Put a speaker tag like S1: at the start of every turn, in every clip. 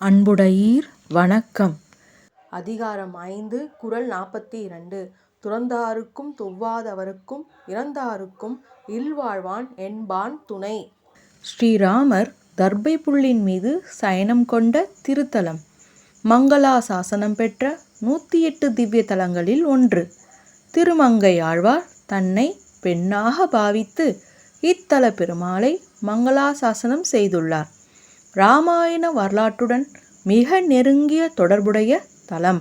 S1: அன்புடையீர் வணக்கம் அதிகாரம் ஐந்து குறள் நாற்பத்தி இரண்டு துறந்தாருக்கும் தொவ்வாதவர்க்கும் இறந்தாருக்கும் இல்வாழ்வான் என்பான் துணை. ஸ்ரீராமர் தர்பை புல்லின் மீது சயனம் கொண்ட திருத்தலம் மங்களாசாசனம் பெற்ற நூற்றி எட்டு திவ்ய தலங்களில் ஒன்று. திருமங்கையாழ்வார் தன்னை பெண்ணாக பாவித்து இத்தலப் பெருமாளை மங்களாசாசனம் செய்துள்ளார். இராமாயண வரலாற்றுடன் மிக நெருங்கிய தொடர்புடைய தலம்.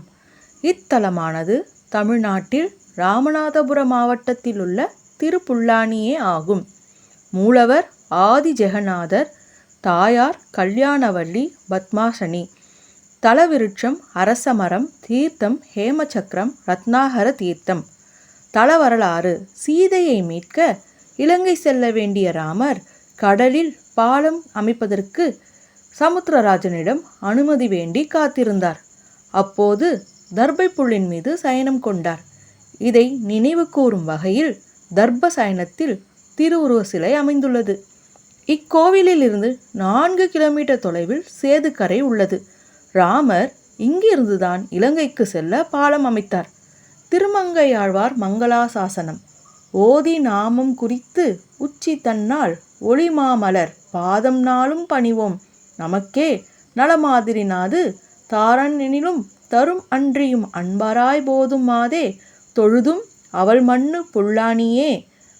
S1: இத்தலமானது தமிழ்நாட்டில் ராமநாதபுரம் மாவட்டத்தில் உள்ள திருப்புல்லானியே ஆகும். மூலவர் ஆதி ஜெகநாதர் தாயார் கல்யாணவல்லி பத்மாசனி. தலவிருட்சம் அரசமரம். தீர்த்தம் ஹேமச்சக்கரம் ரத்னாகர தீர்த்தம். தலவரலாறு சீதையை மீட்க இலங்கை செல்ல வேண்டிய ராமர் கடலில் பாலம் அமைப்பதற்கு சமுத்திரராஜனிடம் அனுமதி வேண்டி காத்திருந்தார். அப்போது தர்பை புள்ளின் மீது சயனம் கொண்டார். இதை நினைவு கூறும் வகையில் தர்ப சயனத்தில் திருவுருவ சிலை அமைந்துள்ளது. இக்கோவிலிலிருந்து நான்கு கிலோமீட்டர் தொலைவில் சேதுக்கரை உள்ளது. ராமர் இங்கிருந்துதான் இலங்கைக்கு செல்ல பாலம் அமைத்தார். திருமங்கையாழ்வார் மங்களாசாசனம் ஓதி நாமம் குறித்து உச்சி தன்னால் ஒளிமாமலர் பாதம் நாளும் பணிவோம் நமக்கே நலமாதிரி நாது தரும் அன்றியும் அன்பராய் போதும் மாதே தொழுதும் அவள் மண்ணு புல்லானியே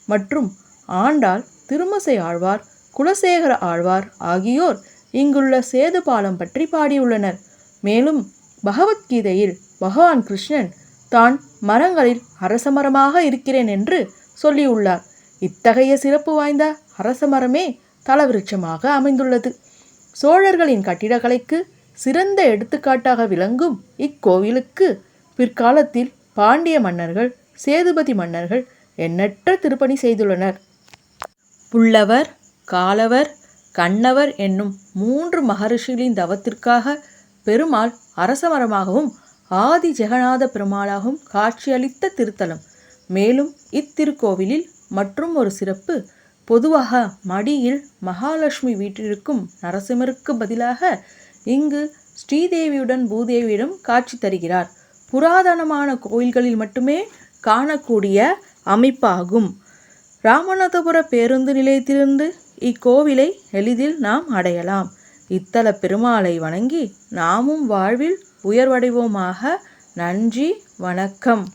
S1: மற்றும் ஆண்டாள் திருமசை ஆழ்வார் குலசேகர ஆழ்வார் ஆகியோர் இங்குள்ள சேது பாலம் பற்றி பாடியுள்ளனர். மேலும் பகவத்கீதையில் பகவான் கிருஷ்ணன் தான் மரங்களில் அரசமரமாக இருக்கிறேன் என்று சொல்லியுள்ளார். இத்தகைய சிறப்பு வாய்ந்த அரசமரமே தலவிருட்சமாக அமைந்துள்ளது. சோழர்களின் கட்டிடக்கலைக்கு சிறந்த எடுத்துக்காட்டாக விளங்கும் இக்கோவிலுக்கு பிற்காலத்தில் பாண்டிய மன்னர்கள் சேதுபதி மன்னர்கள் எண்ணற்ற திருப்பணி செய்துள்ளனர். புல்லவர் காலவர் கண்ணவர் என்னும் மூன்று மகரிஷிகளின் தவத்திற்காக பெருமாள் அரசமரமாகவும் ஆதி ஜெகநாத பெருமாளாகவும் காட்சியளித்த திருத்தலம். மேலும் இத்திருக்கோவிலில் மற்றும் ஒரு சிறப்பு பொதுவாக மடியில் மகாலட்சுமி வீட்டிற்கும் நரசிம்மருக்கு பதிலாக இங்கு ஸ்ரீதேவியுடன் பூதேவியிடம் காட்சி தருகிறார். புராதனமான கோயில்களில் மட்டுமே காணக்கூடிய அமைப்பாகும். ராமநாதபுர பேருந்து நிலையத்திலிருந்து இக்கோவிலை எளிதில் நாம் அடையலாம். இத்தல பெருமாளை வணங்கி நாமும் வாழ்வில் உயர்வடைவோமாக. நன்றி வணக்கம்.